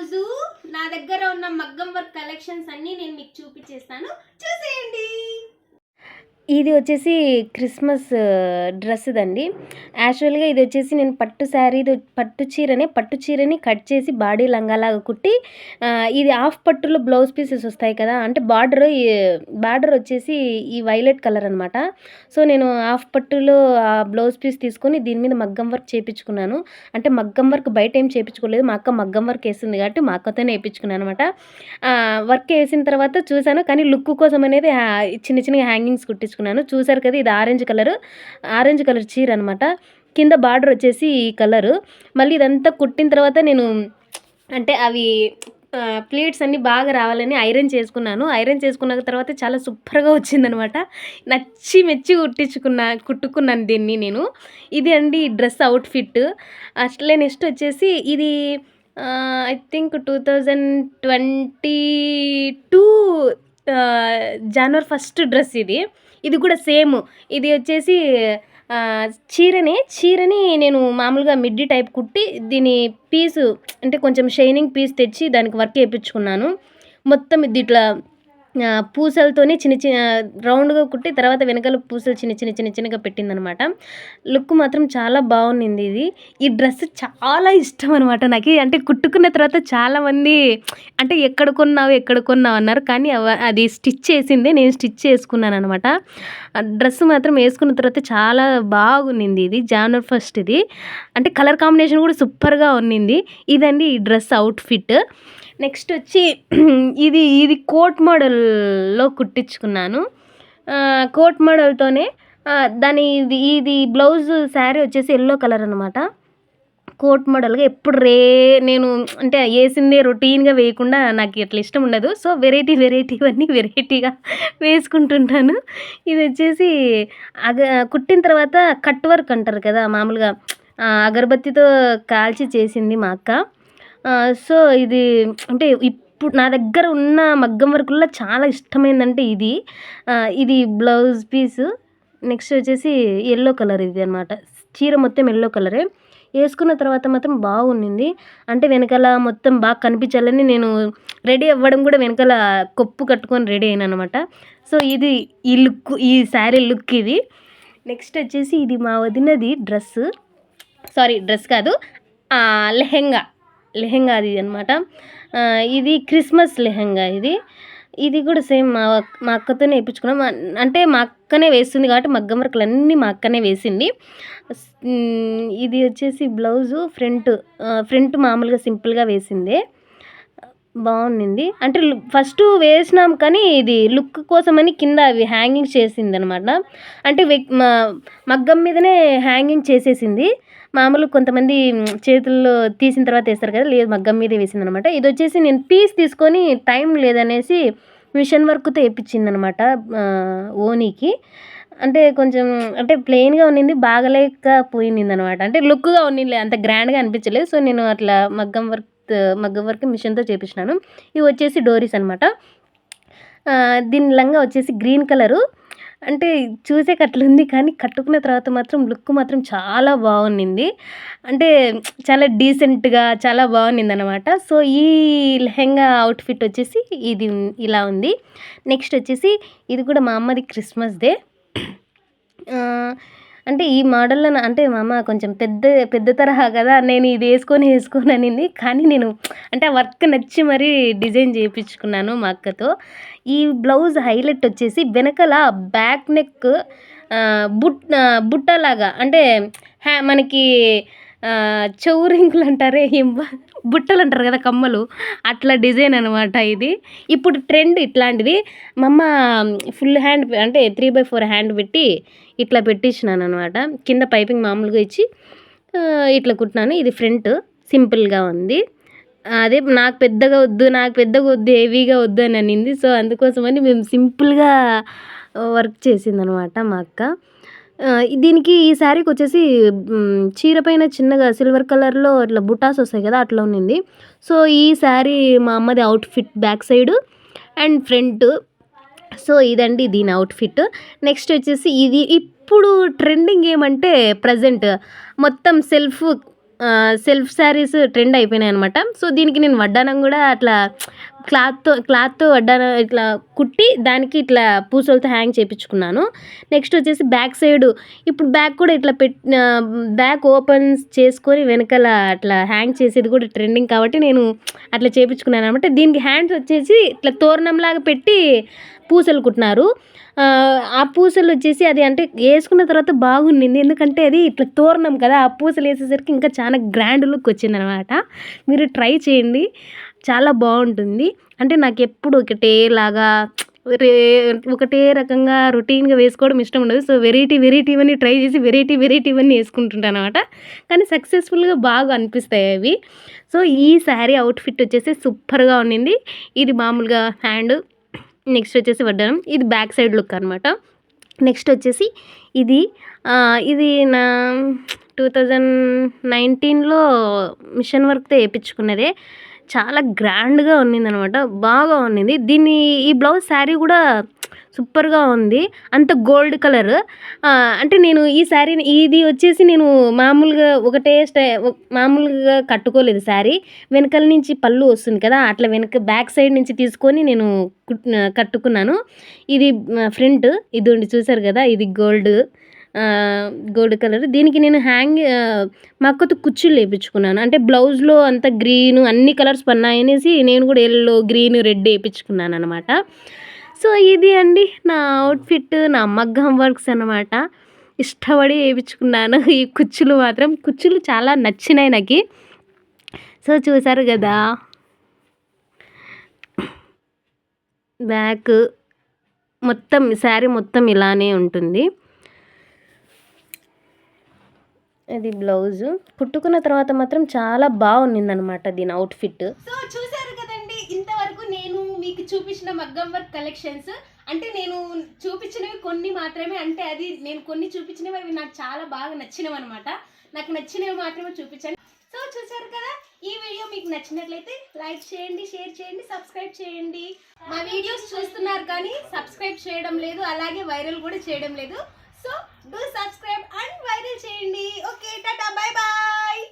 రోజు నా దగ్గర ఉన్న మగ్గం వర్క్ కలెక్షన్స్ అన్నీ నేను మీకు చూపించేస్తాను. చూసేయండి. ఇది వచ్చేసి క్రిస్మస్ డ్రెస్ అండి యాక్చువల్గా ఇది వచ్చేసి నేను పట్టు శారీ ఇది పట్టు చీరనే పట్టు చీరని కట్ చేసి బాడీ లంగాలాగా కుట్టి ఇది హాఫ్ పట్టులో బ్లౌజ్ పీసెస్ వస్తాయి కదా అంటే బార్డర్ బార్డర్ వచ్చేసి ఈ వైలెట్ కలర్ అనమాట సో నేను హాఫ్ పట్టులో ఆ బ్లౌజ్ పీస్ తీసుకొని దీని మీద మగ్గం వర్క్ చేయించుకున్నాను అంటే మగ్గం వర్క్ బయట ఏం చేయించుకోలేదు మా అక్క మగ్గం వర్క్ వేసింది కాబట్టి మా అక్కతోనే వేయించుకున్నాను అనమాట వర్క్ వేసిన తర్వాత చూశాను కానీ లుక్ కోసం అనేది చిన్న చిన్న హ్యాంగింగ్స్ కుట్టించుకున్నాను. చూసారు కదా ఇది ఆరెంజ్ కలర్. ఆరెంజ్ కలర్ చీర అనమాట కింద బార్డర్ వచ్చేసి ఈ కలరు. మళ్ళీ ఇదంతా కుట్టిన తర్వాత నేను అంటే అవి ప్లేట్స్ అన్నీ బాగా రావాలని ఐరన్ చేసుకున్నాను. ఐరన్ చేసుకున్న తర్వాత చాలా సూపర్గా వచ్చిందనమాట నచ్చి మెచ్చి కుట్టించుకున్నా కుట్టుకున్నాను దీన్ని నేను. ఇది అండి డ్రెస్ అవుట్ఫిట్. అట్లే నెక్స్ట్ వచ్చేసి ఇది I think two thousand twenty two January first dress ఇది. ఇది కూడా సేమ్. ఇది వచ్చేసి చీరని చీరనే చీరని నేను మామూలుగా మిడ్డీ టైప్ కుట్టి దీని పీసు అంటే కొంచెం షైనింగ్ పీస్ తెచ్చి దానికి వర్క్ వేయించుకున్నాను మొత్తం ఇది ఇట్లా పూసలతోని చిన్న చిన్న రౌండ్గా కుట్టి తర్వాత వెనకాల పూసలు చిన్న చిన్న చిన్న చిన్నగా పెట్టిందనమాట. లుక్ మాత్రం చాలా బాగుంది ఇది. ఈ డ్రెస్ చాలా ఇష్టం అనమాట నాకు. అంటే కుట్టుకున్న తర్వాత చాలామంది అంటే ఎక్కడ కొన్నావు ఎక్కడ కొన్నావు అన్నారు. కానీ అది స్టిచ్ చేసిందే నేను స్టిచ్ చేసుకున్నాను అనమాట. డ్రెస్ మాత్రం వేసుకున్న తర్వాత చాలా బాగుంది ఇది. జానర్ ఫస్ట్ ఇది. అంటే కలర్ కాంబినేషన్ కూడా సూపర్గా ఉన్నింది ఇదండి ఈ డ్రెస్ అవుట్ఫిట్. నెక్స్ట్ వచ్చి ఇది ఇది కోట్ మోడల్లో కుట్టించుకున్నాను. కోట్ మోడల్తోనే దాని ఇది ఇది బ్లౌజ్ శారీ వచ్చేసి ఎల్లో కలర్ అనమాట కోట్ మోడల్గా ఎప్పుడు రే నేను అంటే వేసిందే రొటీన్గా వేయకుండా నాకు అట్లా ఇష్టం ఉండదు. సో వెరైటీ వెరైటీ అన్నీ వెరైటీగా వేసుకుంటుంటాను. ఇది వచ్చేసి అగ కుట్టిన తర్వాత కట్ వర్క్ అంటారు కదా మామూలుగా. అగరబత్తితో కాల్చి చేసింది మా అక్క. సో ఇది అంటే ఇప్పుడు నా దగ్గర ఉన్న మగ్గం వర్కుల్లో చాలా ఇష్టమైందంటే ఇది. ఇది బ్లౌజ్ పీసు. నెక్స్ట్ వచ్చేసి ఎల్లో కలర్ ఇది అనమాట చీర మొత్తం ఎల్లో కలరే. వేసుకున్న తర్వాత మాత్రం బాగుండింది. అంటే వెనకాల మొత్తం బాగా కనిపించాలని నేను రెడీ అవ్వడం కూడా వెనకాల కొప్పు కట్టుకొని రెడీ అయినా అనమాట సో ఇది ఈ లుక్ ఈ శారీ లుక్ ఇది. నెక్స్ట్ వచ్చేసి ఇది మా వదినది డ్రెస్ సారీ డ్రెస్ కాదు. లెహెంగా. లెహెంగా అది అనమాట ఇది క్రిస్మస్ లెహెంగా ఇది. ఇది కూడా సేమ్ మా మా అక్కతోనే వేయించుకున్నాం. అంటే మా అక్కనే వేస్తుంది కాబట్టి మగ్గం వర్కులు అన్నీ మా అక్కనే వేసింది. ఇది వచ్చేసి బ్లౌజు ఫ్రంట్ ఫ్రంట్ మామూలుగా సింపుల్గా వేసిందే. బాగుంది అంటే ఫస్ట్ వేసినాం కానీ ఇది లుక్ కోసమని కింద అవి హ్యాంగింగ్ చేసింది అనమాట అంటే మగ్గం మీదనే హ్యాంగింగ్ చేసేసింది. మామూలు కొంతమంది చేతుల్లో తీసిన తర్వాత వేస్తారు కదా లేదు మగ్గం మీదే వేసింది అనమాట ఇది వచ్చేసి నేను పీస్ తీసుకొని టైం లేదనేసి మిషన్ వర్క్తో వేయించింది అనమాట ఓనీకి. అంటే కొంచెం అంటే ప్లెయిన్గా ఉన్నింది బాగలేకపోయింది అనమాట అంటే లుక్గా ఉండింది అంత గ్రాండ్గా అనిపించలేదు. సో నేను అట్లా మగ్గం వర్క్ మగ్గం వర్క్ మిషన్తో చేపించినాను. ఇవి వచ్చేసి డోరీస్ అనమాట. దీని లంగా వచ్చేసి గ్రీన్ కలరు. అంటే చూసే అట్లుంది కానీ కట్టుకున్న తర్వాత మాత్రం లుక్ మాత్రం చాలా బాగుండింది. అంటే చాలా డీసెంట్గా చాలా బాగుండింది అనమాట సో ఈ లెహెంగా అవుట్ఫిట్ వచ్చేసి ఇది ఇలా ఉంది. నెక్స్ట్ వచ్చేసి ఇది కూడా మా అమ్మది క్రిస్మస్ డే అంటే ఈ మోడల్లో అంటే మా అమ్మ కొంచెం పెద్ద పెద్ద తరహా కదా నేను ఇది వేసుకొని వేసుకొని అనింది. కానీ నేను అంటే ఆ వర్క్ నచ్చి మరీ డిజైన్ చేయించుకున్నాను మా అక్కతో. ఈ బ్లౌజ్ హైలైట్ వచ్చేసి వెనకాల బ్యాక్ నెక్ బుట్ బుట్టలాగా అంటే హ్యా మనకి ఆ, చెవు రింగులు అంటారే ఏం బుట్టలు అంటారు కదా కమ్మలు? అట్లా డిజైన్ అనమాట ఇది. ఇప్పుడు ట్రెండ్ ఇట్లాంటిది. మా అమ్మ ఫుల్ హ్యాండ్ అంటే త్రీ బై ఫోర్ హ్యాండ్ పెట్టి ఇట్లా పెట్టించినాను అనమాట కింద పైపింగ్ మామూలుగా ఇచ్చి ఇట్లా కుట్టినాను. ఇది ఫ్రంట్ సింపుల్గా ఉంది. అదే నాకు పెద్దగా వద్దు నాకు పెద్దగా వద్దు హెవీగా వద్దు అని అనింది. సో అందుకోసమని మేము సింపుల్గా వర్క్ చేసిందనమాట మా అక్క. దీనికి ఈ శారీకి వచ్చేసి చీర పైన చిన్నగా సిల్వర్ కలర్లో ఇట్లా బుటాస్ వస్తాయి కదా అట్లా ఉన్నింది. సో ఈ శారీ మా అమ్మది outfit back side and front so ఇదండి దీని అవుట్ఫిట్ నెక్స్ట్ వచ్చేసి ఇది ఇప్పుడు ట్రెండింగ్ ఏమంటే ప్రజెంట్ మొత్తం సెల్ఫ్ సెల్ఫ్ శారీస్ ట్రెండ్ అయిపోయినాయి అనమాట సో దీనికి నేను వడ్డానం కూడా అట్లా క్లాత్తో క్లాత్తో వడ్డానం ఇట్లా కుట్టి దానికి ఇట్లా పూసలతో హ్యాంగ్ చేయించుకున్నాను నెక్స్ట్ వచ్చేసి బ్యాక్ సైడ్ ఇప్పుడు బ్యాక్ కూడా ఇట్లా పెట్ బ్యాక్ ఓపెన్ చేసుకొని వెనకాల అట్లా హ్యాంగ్ చేసేది కూడా ట్రెండింగ్ కాబట్టి నేను అట్లా చేయించుకున్నాను అనమాట దీనికి హ్యాండ్స్ వచ్చేసి ఇట్లా తోరణంలాగా పెట్టి పూసలు కుట్టినారు. ఆ, ఆ పూసలు వచ్చేసి అది అంటే వేసుకున్న తర్వాత బాగుండింది. ఎందుకంటే అది ఇట్లా తోరణం కదా ఆ పూసలు వేసేసరికి ఇంకా చాలా గ్రాండ్ లుక్ వచ్చిందనమాట మీరు ట్రై చేయండి. చాలా బాగుంటుంది. అంటే నాకు ఎప్పుడు ఒకటేలాగా రే ఒకటే రకంగా రొటీన్గా వేసుకోవడం ఇష్టం ఉండదు. సో వెరైటీ వెరైటీ ఇవన్నీ ట్రై చేసి వెరైటీ వెరైటీ ఇవన్నీ వేసుకుంటుంటాను అనమాట కానీ సక్సెస్ఫుల్గా బాగా అనిపిస్తాయి అవి. సో ఈ శారీ అవుట్ఫిట్ వచ్చేసి సూపర్గా ఉండింది. ఇది మామూలుగా హ్యాండ్ నెక్స్ట్ వచ్చేసి వడ్డనం ఇది బ్యాక్ సైడ్ లుక్ అనమాట నెక్స్ట్ వచ్చేసి ఇది ఇది నా టూ థౌజండ్ నైన్టీన్లో మిషన్ వర్క్తో వేయించుకున్నదే. చాలా గ్రాండ్గా ఉన్నిందనమాట. బాగా ఉన్నింది. దీన్ని ఈ బ్లౌజ్ శారీ కూడా సూపర్గా ఉంది. అంత గోల్డ్ కలర్. అంటే నేను ఈ శారీని ఇది వచ్చేసి నేను మామూలుగా ఒకటే స్టై మామూలుగా కట్టుకోలేదు శారీ. వెనకాల నుంచి పళ్ళు వస్తుంది కదా అట్లా వెనక బ్యాక్ సైడ్ నుంచి తీసుకొని నేను కుట్ కట్టుకున్నాను. ఇది ఫ్రంట్. ఇది ఉండి చూసారు కదా ఇది గోల్డ్. Gold colour. దీనికి నేను హ్యాంగ్ మక్కతో కుచ్చులు వేయించుకున్నాను. అంటే బ్లౌజ్లో అంత గ్రీన్ అన్ని కలర్స్ పన్నాయనేసి నేను కూడా ఎల్లో గ్రీన్ రెడ్ వేయించుకున్నాను అనమాట సో ఇది అండి నా అవుట్ఫిట్ నా మగ్గం వర్క్స్ అనమాట ఇష్టపడి వేయించుకున్నాను. ఈ కుచ్చులు మాత్రం కుచ్చులు చాలా నచ్చినాయి నాకు. సో చూసారు కదా. బ్యాక్ మొత్తం శారీ మొత్తం ఇలానే ఉంటుంది. ఇది బ్లౌజ్. కుట్టుకున్న తర్వాత మాత్రం చాలా బాగుంది అనమాట దీని అవుట్ఫిట్ సో చూసారు కదండి ఇంతవరకు నేను మీకు చూపించిన మగ్గం వర్క్ కలెక్షన్స్ అంటే నేను చూపించినవి కొన్ని మాత్రమే అంటే అది నేను కొన్ని చూపించినవి అవి నాకు చాలా బాగా నచ్చినవి అనమాట నాకు నచ్చినవి మాత్రమే చూపించాను సో చూసారు కదా ఈ వీడియో మీకు నచ్చినట్లయితే లైక్ చేయండి షేర్ చేయండి సబ్స్క్రైబ్ చేయండి. మా వీడియోస్ చూస్తున్నారు కానీ సబ్స్క్రైబ్ చేయడం లేదు అలాగే వైరల్ కూడా చేయడం లేదు. So do subscribe and viral చేయండి ఓకే టాటా బాయ్ బాయ్